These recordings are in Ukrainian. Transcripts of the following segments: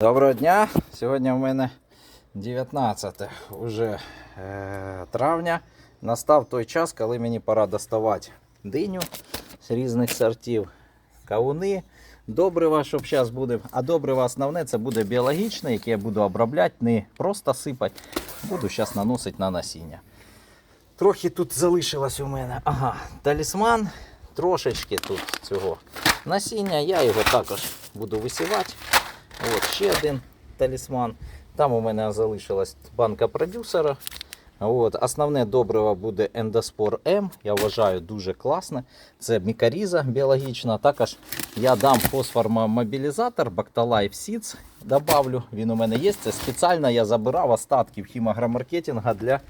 Доброго дня! Сьогодні у мене 19 уже е, травня. Настав той час, коли мені пора доставати диню з різних сортів, кавуни, добрива, щоб зараз буде. А добриво основне це буде біологічне, яке я буду обробляти, не просто сипати. Буду зараз наносити на насіння. Трохи тут залишилось у мене. Ага, талісман. Трошечки тут цього насіння. Я його також буду висівати. От ще один талісман. Там у мене залишилась банка продюсера. От, основне добриво буде ендоспор М. Я вважаю дуже класне. Це мікаріза біологічна. Також я дам фосформомобілізатор Bactolife Seeds. Добавлю. Він у мене є. Це спеціально я забирав остатків хімагромаркетинга для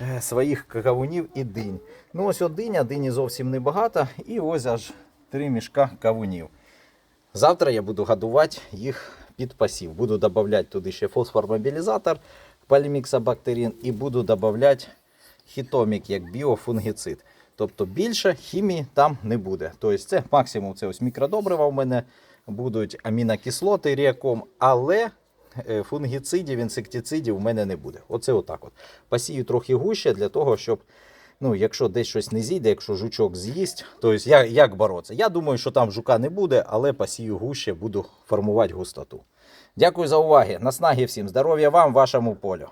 е, своїх кавунів і динь. Ну ось от диня, дині зовсім небагато. І ось аж три мішка кавунів. Завтра я буду годувати їх під пасів. Буду додавати туди ще фосформобілізатор, поліміксабактерин і буду додавати хітомік як біофунгіцид. Тобто більше хімії там не буде. Тобто це максимум це ось мікродобрива в мене будуть амінокислоти ріаком, але е, фунгіцидів, інсектицидів в мене не буде. Оце отак от. Посію трохи гуще для того, щоб ну, якщо десь щось не зійде, якщо жучок з'їсть, то як, як боротися? Я думаю, що там жука не буде, але посію гуще, буду формувати густоту. Дякую за увагу. Наснаги всім. Здоров'я вам, вашому полю.